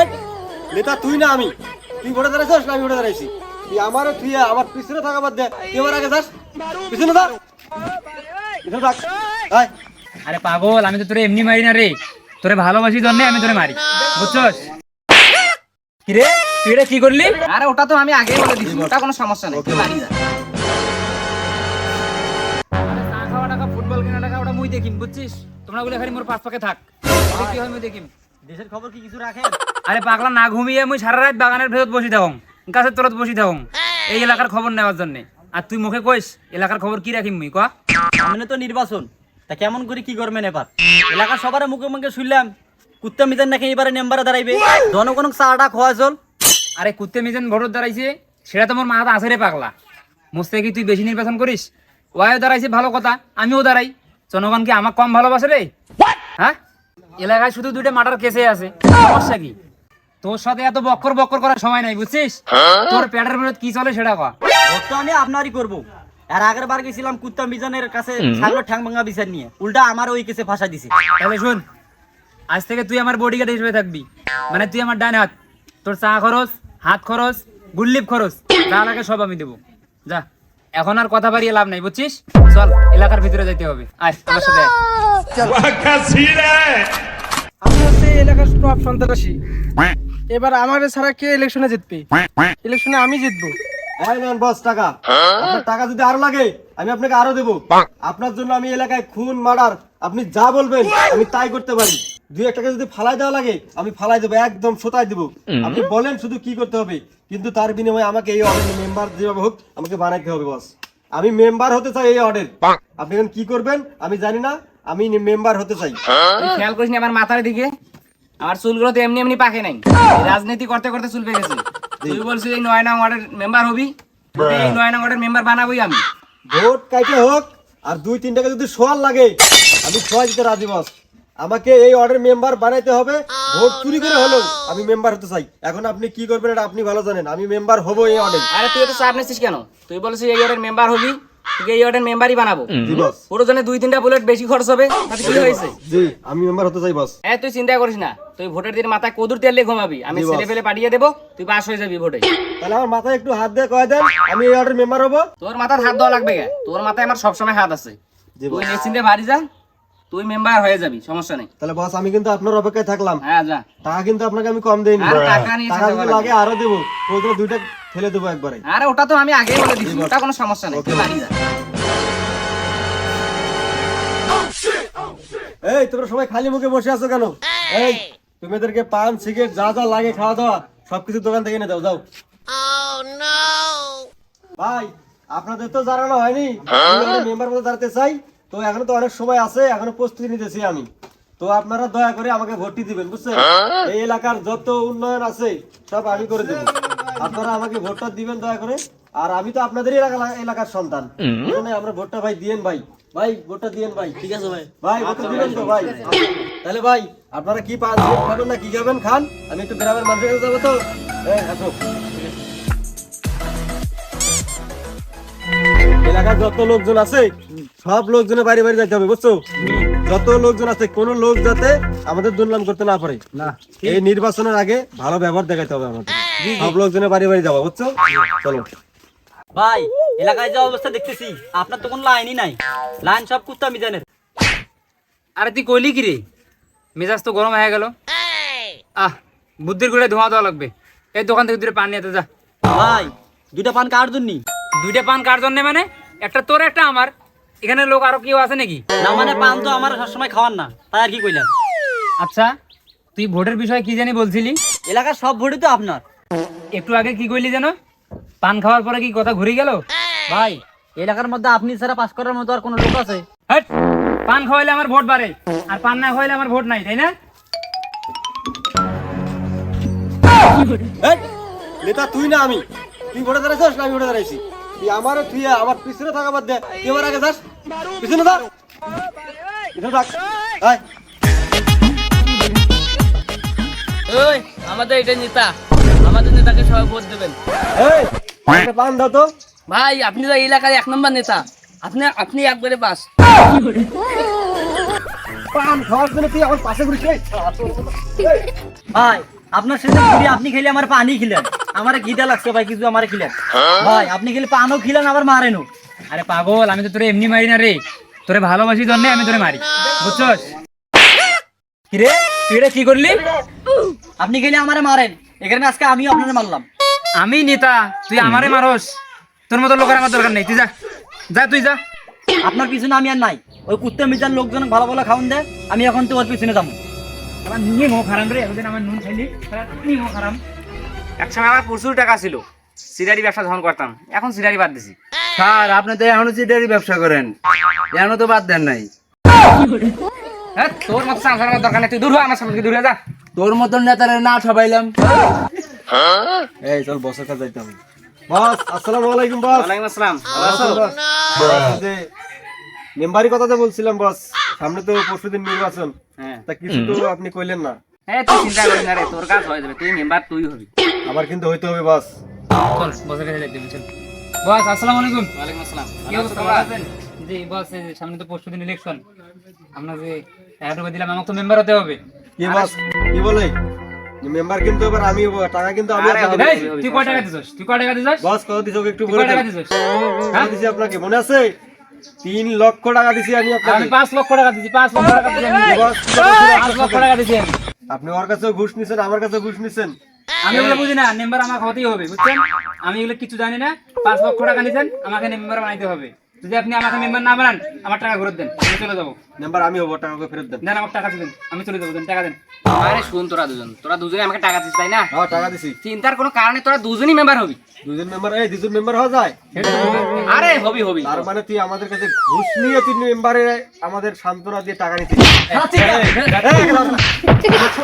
এই, নেতা তুই না আমি। তুই ভোটে দাঁড়াইছিস আমি ভোটে দাঁড়াইছি। তুই আমারও তুই আমার পিছনে থাকা বাদ দে। তুই আমার আগে যাস। পিছনে থাক। পিছনে থাক। আরে পাগল আমি তো তোরে এমনি মারি না রে। তোরে ভালোবাসি জন্য আমি তোরে মারি। বুঝছস? কি রে? তুই এটা কি করলি? আরে ওটা তো আমি আগেই বলে দিছি ওটা কোনো সমস্যা নেই। তুই বাড়ি যা ফুটবল কেনা টাকা ওটা মুই দেখিম বুঝছিস? তোমরা বলে খালি মোর পাঁচ পাকে থাক। কি হয় মুই দেখিম? দেশের খবর কি কিছু রাখেন? আরে পাগলা না ঘুমিয়ে মুই সারা রাত বাগানের ভেতর বসি থাকুম গাছের তলত বসি থাকুম এই এলাকার খবর নেওয়ার জন্য। আর তুই মুখে কইস এলাকার খবর কি রাখিম মুই কয়া সামনে তো নির্বাচন তা কেমন করে কি করবেন এবার? এলাকার সবার মুখে মুখে শুনলাম কুত্তা মিজান নাকি এবারে মেম্বারে দাঁড়াইবে। জনগণ চাটা খোয়া চল। আরে কুত্তে মিজান ভোটর দাঁড়াইছে সেটা তো মোর মাথা আছে রে পাগলা। মুস্তে কি তুই বেশি নির্বাচন করিস? ওয়াইও দাঁড়াইছে ভালো কথা আমিও দাঁড়াই। জনগণ কি আমাকে কম ভালোবাসে রে? হ্যাঁ? এলাকায় শুধু দুইটা মাটার কেসে আছে। সমস্যা কি? তোর সাথে এত বক্কর বক্কর করার সময় নাই বুঝছিস? তোর পেটের ভেতর কি চলে সেটা কয়া তো আমি আপনারই করব। আর আগের বার গেছিলাম কুত্তা মিজানের কাছে ছাগলের ঠ্যাং ভাঙা বিচার নিয়ে। উল্টা আমার ওই কেসে ফাঁসা দিছে। তাহলে শোন আজ থেকে তুই আমার বডিগার্ড হিসেবে থাকবি। মানে তুই আমার ডান হাত। তোর চা খরচ হাত খরচ গুল্লিপ খরচ যা লাগে সব আমি দেবো। যা এখন আর কথা বাড়িয়ে লাভ নাই বুঝছিস? চল এলাকার ভিতরে যেতে হবে। আয় আমার সাথে আয়। আমি হচ্ছে এই এলাকার টপ সন্ত্রাসী এবার আমার ছাড়া কে ইলেকশনে জিতবে? ইলেকশনে আমি জিতবো। এই নেন বস টাকা। আপনার টাকা যদি আরও লাগে আমি আপনাকে আরও দেবো। আপনার জন্য আমি এলাকায় খুন মার্ডার আপনি যা বলবেন আমি তাই করতে পারি। দুই এক টাকা যদি ফালাই দেওয়া লাগে আমি ফালাই দেবো একদম সোতায় দেবো। আপনি বলেন শুধু কি করতে হবে কিন্তু তার বিনিময়ে আমাকে এই অর্ডার মেম্বার যেভাবে হোক আমাকে বানাইতে হবে বস আমি মেম্বার হতে চাই এই অর্ডার আপনি এখন কি করবেন আমি জানি না আমি মেম্বার হতে চাই। খেয়াল করিস আমার মাথার দিকে? আমার চুলগুলো তো এমনি এমনি পাকে নাই। রাজনীতি করতে করতে চুল পেকেছে তুই বলছিস এই নয় নং ওয়ার্ডের মেম্বার হবি? এই নয় নং ওয়ার্ডের মেম্বার বানাবোই আমি। ভোট কাইটে হোক আর দুই তিন টাকা যদি সোয়াল লাগে আমি সোয়াল দিতে রাজি বস। আমাকে এই অর্ডার মেম্বার বানাইতে হবে ভোট চুরি করে হলেও আমি মেম্বার হতে চাই। এখন আপনি কি করবেন এটা আপনি ভালো জানেন আমি মেম্বার হব এই অর্ডার আরে তুই তো চাপ নিচ্ছিস কেন? তুই বলছিস এই অর্ডার মেম্বার হবি তোকে এই ওয়ার্ডের মেম্বারই বানাবো। জি বস পুরো জনে দুই তিনটা বুলেট বেশি খরচ হবে তাতে কি হয়েছে? জি আমি মেম্বার হতে চাই বস এ তুই চিন্তা করিস না। তুই ভোটের দিন মাথায় কদুর তেল দিয়ে ঘুমাবি। আমি। ছেলে ফেলে পাঠিয়ে দেবো তুই পাস হয়ে যাবি ভোটে। তাহলে আমার মাথায় একটু হাত দিয়ে কয়ে দেন আমি এই অর্ডার মেম্বার হব। তোর মাথায় হাত দেওয়া লাগবে কে? তোর মাথায় আমার সবসময় হাত আছে। তুই নিশ্চিন্তে বাড়ি যা। তুই মেম্বার হয়ে যাবি সমস্যা নেই। তাহলে বস আমি কিন্তু আপনার অপেক্ষায় থাকলাম। হ্যাঁ যা। টাকা কিন্তু আপনাকে আমি কম দেইনি। টাকা নিয়ে টাকা চিন্তা যদি লাগে আরও দেবো। ওইগুলো দুইটা ফেলে দেবো একবারে। আরে ওটা তো আমি আগেই বলে দিচ্ছি ওটা কোনো সমস্যা নেই তুই বাড়ি যা। এই তোমরা সবাই খালি মুখে বসে আছো কেন? এই তোমাদেরকে পান সিগারেট যা যা লাগে খাওয়া দাওয়া সবকিছু দোকান থেকে এনে দাও যাও। ভাই আপনাদের তো জানানো হয়নি। মেম্বার মধ্যে দাঁড়াতে চাই তো এখনও তো অনেক সময় আছে এখনও প্রস্তুতি নিতেছি আমি। তো আপনারা দয়া করে আমাকে ভোটটি দিবেন বুঝছেন? এই এলাকার যত উন্নয়ন আছে সব আমি করে দেবো। আপনারা আমাকে ভোটটা দিবেন দয়া করে। আর আমি তো আপনাদেরই এলাকা এলাকার সন্তান? আমরা ভোটটা ভাই দিয়েন ভাই। ভাই ভোটটা দিয়েন ভাই। ঠিক আছে ভাই। ভাই ভোটটা দিবেন তো ভাই। তাহলে ভাই আপনারা কি সিগারেট খাবেন না কি খাবেন? খান। আমি একটু গ্রামের মানুষের কাছে যাব তো। হ্যাঁ আসো। এলাকার যত লোকজন আছে সব লোকজনের বাড়ি বাড়ি যাইতে হবে বুঝছ? যত লোকজন আছে কোন লোক যাতে আমাদের দুর্নাম করতে না পারে। না। এই নির্বাচনের আগে ভালো ব্যবহার দেখাতে হবে আমাদের। সব লোকজনের বাড়ি বাড়ি যাব বুঝছ? চলো। ভাই এলাকায় যা অবস্থা দেখতেছি। আপনার তো কোনো লাইনই নাই। লাইন সব কুত্তা মিজানের। আরে তুই কইলি কি রে? মেজাজ তো গরম হয়ে গেল। আহ বুদ্ধির ঘুরে ধোঁয়া দেওয়া লাগবে। এই দোকান থেকে দুটো পান নিয়ে যা। ভাই দুইটা পান কার জন্য? দুইটা পান কার জন্য মানে? একটা তোর একটা আমার। এখানে লোক আরও কেউ আছে নাকি? না মানে পান তো আমার সবসময় খাওয়ার না তাই আর কি কইলাম। আচ্ছা তুই ভোটের বিষয়ে কি জানি বলছিলি? এলাকার সব ভোটই তো আপনার। একটু আগে কি কইলি যেন? পান খাওয়ার পরে কি কথা ঘুরে গেল? ভাই এলাকার মধ্যে আপনি ছাড়া পাস করার মতো আর কোনো লোক আছে? হ্যাট পান খাওয়াইলে আমার ভোট বাড়ে আর পান না খাওয়াইলে আমার ভোট নাই তাই না? নেতা তুই না আমি। তুই ভোটে দাঁড়াইছিস আমি ভোটে দাঁড়াইছি। তুই আমারও তুই আমার পিছনে থাকা বাদ দে। তুই আমার আগে যাস। পিছনে থাক। পিছনে থাক। ওই আমাদের এটা নেতা। আমাদের নেতাকে সবাই ভোট দেবেন। এই পান দাও তো। ভাই আপনি তো এই এলাকার এক নম্বর নেতা। আপনি আপনি একবারে পাস পান খাওয়ার জন্য তুই আমার পাশে ঘুরিস ভাই আপনার সাথে ঘুরি আপনি খেলে আমার পানি খিলেন আমার গিটা লাগছে ভাই কিছু আমার খিলেন। ভাই আপনি খেলে পানও খিলেন আবার মারেনও। আরে পাগল আমি তো তোরে এমনি মারি না রে। তোরে ভালোবাসি জন্য আমি তোরে মারি বুঝছস? কিরে তুই এটা কি করলি? আপনি খেলে আমারে মারেন এখানে আজকে আমি আপনারে মারলাম। আমি নেতা তুই আমারে মারস। তোর মতো লোকের আমার দরকার নেই তুই যা। যা তুই যা। আপনার পিছনে আমি আর নাই। ওই কুত্তে মিজার লোকজন ভালো ভালো খাওয়ান দেয় আমি এখন তো ওর পিছনে যাব। আমার নুনে মো খারাম রে ওদের আমার নুন মো খারাম। একসময় আমার প্রচুর টাকা ছিল সিরারি ব্যবসা যখন করতাম এখন সিরারি বাদ দিছি। স্যার আপনি তো এখনও চিটারি ব্যবসা করেন এখনও তো বাদ দেন নাই। হ্যাঁ তোর মতো সংসার আমার দরকার নেই তুই দূর হ আমার সামনে দূরে যা। তোর মতন নেতারে না ঠবাইলাম। এই চল বসের কাছে যাইতে হবে। বস আসসালামু আলাইকুম বস। ওয়ালাইকুম আসসালাম মেম্বারি কথা বলছিলাম বস। সামনে তো পরশুদিন নির্বাচন। হ্যাঁ। তা কিছু তো আপনি কইলেন না। হ্যাঁ তুই চিন্তা করিস না রে তোর কাজ হয়ে যাবে তুই মেম্বার তুই হবি। আবার কিন্তু হইতে হবে বস। চল বসের কাছে যাইতে চল। বস আসসালামু আলাইকুম। ওয়ালাইকুম আসসালাম। কি অবস্থা ভালো আছেন? জি বস সামনে তো পরশুদিন ইলেকশন আমরা যে ঢুকে দিলাম আমাকে তো মেম্বার হতে হবে। কি বস? কি বলে? মেম্বার কিন্তু এবার আমি হব, টাকা কিন্তু আমি। তুই কয় টাকা দিছস? তুই কয় টাকা দিছস? বস কত দিছো? একটু বলে টাকা দিছস? কত দিছি আপনাকে? মনে আছে? তিন লক্ষ টাকা দিছি আমি আমি আপনাকে পাঁচ লক্ষ টাকা দিছি পাঁচ লক্ষ টাকা দিছি আমি? পাঁচ লক্ষ টাকা দিছি আপনি ওর কাছে ঘুষ নিছেন আমার কাছে ঘুষ নিছেন। আমি এগুলো বুঝি না মেম্বার আমার ক্ষতি হবে বুঝছেন? আমি এগুলো কিছু জানি না পাঁচ লক্ষ টাকা নিছেন আমাকে মেম্বার বানাইতে হবে। যদি আপনি আমাকে মেম্বার না বানান আমার টাকা ঘুরে দেন আমি চলে যাব মেম্বার আমি হব টাকা ফেরত দেন দেন আমার টাকা দেন আমি চলে যাব দেন টাকা দেন আরে শুন তোরা দুজন তোরা দুজনে আমাকে টাকা দিস তাই না হ্যাঁ টাকা দিছি চিন্তার কোনো কারণে তোরা দুজনই মেম্বার হবি দুজন মেম্বার এই দুজন মেম্বার হওয়া যায় আরে হবি হবি তার মানে তুই আমাদের কাছে ঘুষ নিয়ে তুই মেম্বারে আমাদের সান্ত্বনা দিয়ে টাকা নিতে ঠিক আছে